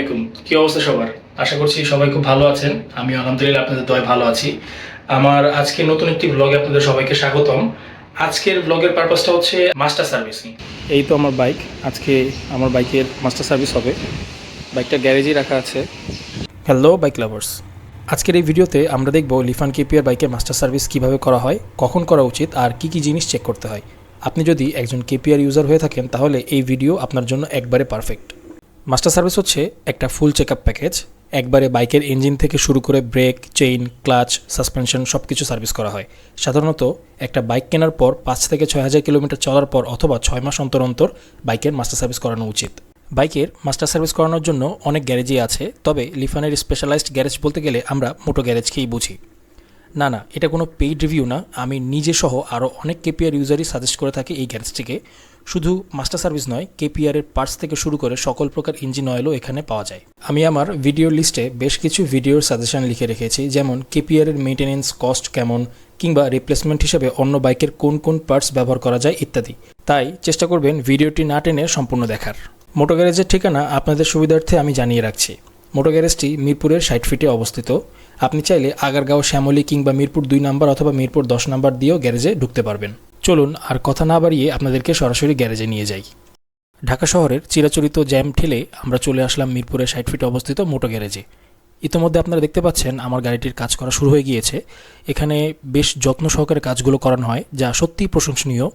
আলাইকুম। কি অবস্থা সবার? আশা করছি সবাই খুব ভালো আছেন। আমি আলহামদুলিল্লাহ আপনাদের দয় ভালো আছি। আমার আজকে নতুন একটি ব্লগে আপনাদের সবাইকে স্বাগতম। আজকের ব্লগের পারপাসটা হচ্ছে মাস্টার সার্ভিসিং এই তো আমার বাইক আজকে আমার বাইকের মাস্টার সার্ভিস হবে। বাইকটা গ্যারেজেই রাখা আছে। হ্যালো বাইক লাভার্স আজকের এই ভিডিওতে আমরা দেখব লিফান কেপিয়ার বাইকের মাস্টার সার্ভিস কীভাবে করা হয়, কখন করা উচিত, আর কি কি জিনিস চেক করতে হয়। আপনি যদি একজন কেপিআর ইউজার হয়ে থাকেন, তাহলে এই ভিডিও আপনার জন্য একবারে পারফেক্ট মাস্টার সার্ভিস হচ্ছে একটা ফুল চেক আপ প্যাকেজ একবারে বাইকের ইঞ্জিন থেকে শুরু করে ব্রেক চেইন ক্লাচ সাসপেনশন সব কিছু সার্ভিস করা হয়। সাধারণত একটা বাইক কেনার পর পাঁচ থেকে ছয় হাজার কিলোমিটার চলার পর অথবা ছয় মাস অন্তর অন্তর বাইকের মাস্টার সার্ভিস করানো উচিত। বাইকের মাস্টার সার্ভিস করানোর জন্য অনেক গ্যারেজই আছে, তবে লিফানের স্পেশালাইজড গ্যারেজ বলতে গেলে আমরা মোটো গ্যারেজকেই বুঝি। না না, এটা কোনো পেইড রিভিউ না। আমি নিজে সহ আরও অনেক কেপিআর ইউজারই সাজেস্ট করে থাকি এই গ্যারেজটিকে শুধু মাস্টার সার্ভিস নয় কেপিআরের পার্টস থেকে শুরু করে সকল প্রকার ইঞ্জিন অয়েলও এখানে পাওয়া যায়। আমি আমার ভিডিও লিস্টে বেশ কিছু ভিডিওর সাজেশন লিখে রেখেছি, যেমন কেপিআরের মেনটেনেন্স কস্ট কেমন কিংবা রিপ্লেসমেন্ট হিসেবে অন্য বাইকের কোন কোন পার্টস ব্যবহার করা যায় ইত্যাদি। তাই চেষ্টা করবেন ভিডিওটি না টেনে সম্পূর্ণ দেখার। মোটো গ্যারেজের ঠিকানা আপনাদের সুবিধার্থে আমি জানিয়ে রাখছি। মোটো গ্যারেজটি মিরপুরের ষাট ফিটে অবস্থিত। আপনি চাইলে আগারগাঁও, শ্যামলী কিংবা মিরপুর দুই নাম্বার অথবা মিরপুর দশ নাম্বার দিয়েও গ্যারেজে ঢুকতে পারবেন। চলুন আর কথা না বাড়িয়ে আপনাদেরকে সরাসরি গ্যারেজে নিয়ে যাই। ঢাকা শহরের চিরাচরিত জ্যাম ঠেলে আমরা চলে আসলাম মিরপুরের ষাট ফিটে অবস্থিত মোটো গ্যারেজে ইতোমধ্যে আপনারা দেখতে পাচ্ছেন আমার গাড়িটির কাজ করা শুরু হয়ে গিয়েছে। এখানে বেশ যত্ন সহকারে কাজগুলো করানো হয়, যা সত্যিই প্রশংসনীয়।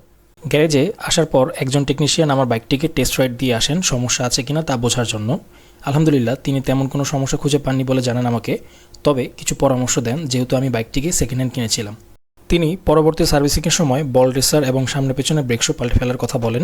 গ্যারেজে আসার পর একজন টেকনিশিয়ান আমার বাইকটিকে টেস্ট রাইড দিয়ে আসেন, সমস্যা আছে কিনা তা বোঝার জন্য। আলহামদুলিল্লাহ, তিনি তেমন কোনো সমস্যা খুঁজে পাননি বলে জানান আমাকে। তবে কিছু পরামর্শ দেন, যেহেতু আমি বাইকটিকে সেকেন্ড হ্যান্ড কিনেছিলাম। তিনি পরবর্তী সার্ভিসিংয়ের সময় বল রেসার এবং সামনে পেছনে ব্রেকশো পাল্টে ফেলার কথা বলেন।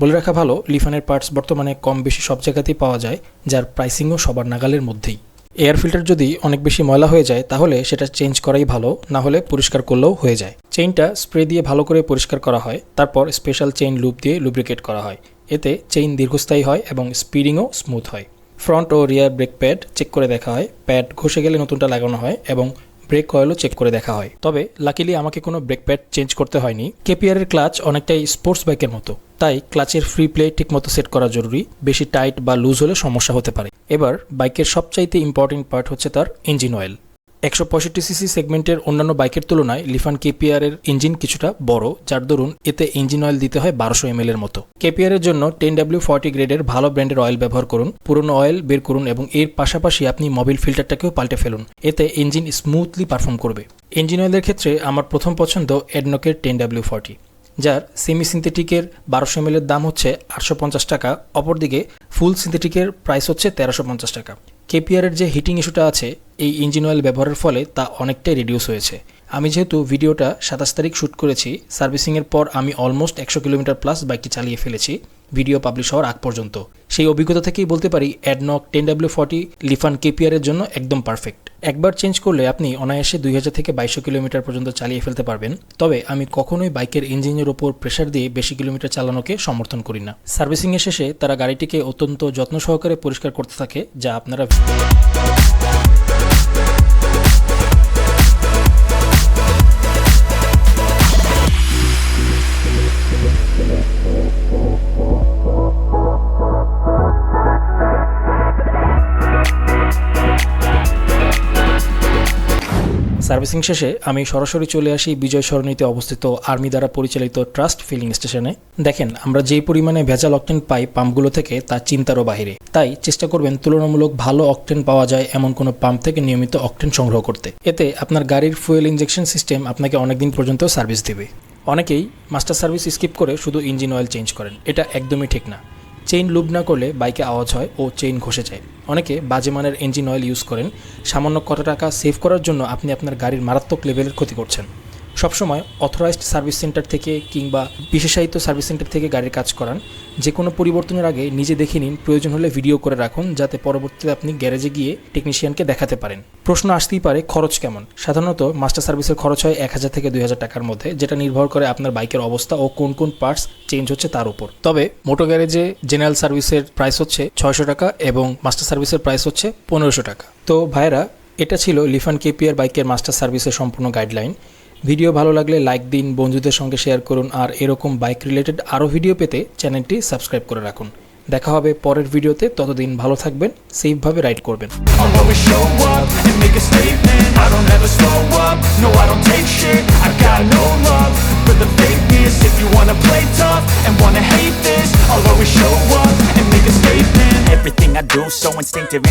বলে রাখা ভালো, লিফানের পার্টস বর্তমানে কম বেশি সব জায়গাতেই পাওয়া যায়, যার প্রাইসিংও সবার নাগালের মধ্যেই। এয়ার ফিল্টার যদি অনেক বেশি ময়লা হয়ে যায়, তাহলে সেটা চেঞ্জ করাই ভালো, না হলে পরিষ্কার করলেও হয়ে যায়। চেইনটা স্প্রে দিয়ে ভালো করে পরিষ্কার করা হয়, তারপর স্পেশাল চেইন লুপ দিয়ে লুব্রিকেট করা হয়। এতে চেইন দীর্ঘস্থায়ী হয় এবং স্পিডিংও স্মুথ হয়। ফ্রন্ট ও রিয়ার ব্রেক প্যাড চেক করে দেখা হয়। প্যাড ঘষে গেলে নতুনটা লাগানো হয় এবং ব্রেক কয়েলও চেক করে দেখা হয়। তবে লাকিলি আমাকে কোনো ব্রেক প্যাড চেঞ্জ করতে হয়নি। কেপিআরের ক্লাচ অনেকটাই স্পোর্টস বাইকের মতো। তাই ক্লাচের ফ্রি প্লে ঠিকমতো সেট করা জরুরি। বেশি টাইট বা লুজ হলে সমস্যা হতে পারে। এবার বাইকের সবচাইতে ইম্পর্টেন্ট পার্ট হচ্ছে তার ইঞ্জিন অয়েল একশো পঁয়ষট্টি সিসি সেগমেন্টের অন্যান্য বাইকের তুলনায় লিফান কেপিআর এর ইঞ্জিন কিছুটা বড়, যার দরুন এতে ইঞ্জিন অয়েল দিতে হয় বারোশো এম এর মতো। কেপিআর এর জন্য টেন ডাব্লিউ ফর্টি গ্রেডের ভালো ব্র্যান্ডের অয়েল ব্যবহার করুন, পুরনো অয়েল বের করুন এবং এর পাশাপাশি আপনি মোবিল ফিল্টারটাকেও পাল্টে ফেলুন। এতে ইঞ্জিন স্মুথলি পারফর্ম করবে। ইঞ্জিন অয়েলের ক্ষেত্রে আমার প্রথম পছন্দ এডনকের টেন ডাব্লিউ ফর্টি, যার সেমি সিনথেটিকের বারোশো এম দাম হচ্ছে আটশো পঞ্চাশ টাকা, অপরদিকে ফুল সিনথেটিকের প্রাইস হচ্ছে তেরোশো টাকা। কেপিআরের যে হিটিং ইস্যুটা আছে, এই ইঞ্জিন অয়েল ব্যবহারের ফলে তা অনেকটাই রিডিউস হয়েছে। আমি যেহেতু ভিডিওটা সাতাশ তারিখ শ্যুট করেছি সার্ভিসিংয়ের পর আমি অলমোস্ট একশো কিলোমিটার প্লাস বাইকটি চালিয়ে ফেলেছি ভিডিও পাবলিশ হওয়ার আগ পর্যন্ত। সেই অভিজ্ঞতা থেকেই বলতে পারি ADNOC ten W forty Lifan কেপিআরের জন্য একদম পারফেক্ট একবার চেঞ্জ করলে আপনি অনায়াসে দুই হাজার থেকে বাইশশো কিলোমিটার পর্যন্ত চালিয়ে ফেলতে পারবেন। তবে আমি কখনোই বাইকের ইঞ্জিনের ওপর প্রেশার দিয়ে বেশি কিলোমিটার চালানোকে সমর্থন করি না। সার্ভিসিংয়ের শেষে তারা গাড়িটিকে অত্যন্ত যত্ন সহকারে পরিষ্কার করতে থাকে, যা আপনারা সার্ভিসিং শেষে আমি সরাসরি চলে আসি বিজয় সরণিতে অবস্থিত আর্মি দ্বারা পরিচালিত ট্রাস্ট ফিলিং স্টেশনে। দেখেন, আমরা যে পরিমাণে ভেজাল অকটেন পাই পাম্পগুলো থেকে, তা চিন্তারও বাহিরে তাই চেষ্টা করবেন তুলনামূলক ভালো অকটেন পাওয়া যায় এমন কোনো পাম্প থেকে নিয়মিত অকটেন সংগ্রহ করতে। এতে আপনার গাড়ির ফুয়েল ইঞ্জেকশন সিস্টেম আপনাকে অনেকদিন পর্যন্ত সার্ভিস দেবে। অনেকেই মাস্টার সার্ভিস স্কিপ করে শুধু ইঞ্জিন অয়েল চেঞ্জ করেন। এটা একদমই ঠিক না। চেইন লুব না করলে বাইকে আওয়াজ হয় ও চেইন ঘষে যায়। অনেকে বাজে মানের ইঞ্জিন অয়েল ইউজ করেন। সামান্য কত টাকা সেভ করার জন্য আপনি আপনার গাড়ির মারাত্মক লেভেলের ক্ষতি করছেন। সবসময় অথরাইজড সার্ভিস সেন্টার থেকে কিংবা বিশেষায়িত সার্ভিস সেন্টার থেকে গাড়ির কাজ করান। যে কোনো পরিবর্তনের আগে নিজে দেখে নিন, প্রয়োজন হলে ভিডিও করে রাখুন, যাতে পরবর্তীতে আপনি গ্যারেজে গিয়ে টেকনিশিয়ানকে দেখাতে পারেন। প্রশ্ন আসতেই পারে, খরচ কেমন? সাধারণত মাস্টার সার্ভিসের খরচ হয় এক হাজার থেকে দুই হাজার টাকার মধ্যে, যেটা নির্ভর করে আপনার বাইকের অবস্থা ও কোন কোন পার্টস চেঞ্জ হচ্ছে তার উপর। তবে মোটো গ্যারেজে জেনারেল সার্ভিসের প্রাইস হচ্ছে ছয়শো টাকা এবং মাস্টার সার্ভিসের প্রাইস হচ্ছে পনেরোশো টাকা। তো ভাইরা এটা ছিল লিফান কেপিআর বাইকের মাস্টার সার্ভিসের সম্পূর্ণ গাইডলাইন ভিডিও ভালো লাগলে লাইক দিন, বন্ধুদের সঙ্গে শেয়ার করুন আর এরকম বাইক রিলেটেড আরও ভিডিও পেতে চ্যানেলটি সাবস্ক্রাইব করে রাখুন। দেখা হবে পরের ভিডিওতে, ততদিন ভালো থাকবেন সেফভাবে রাইড করবেন। I do so instinctive.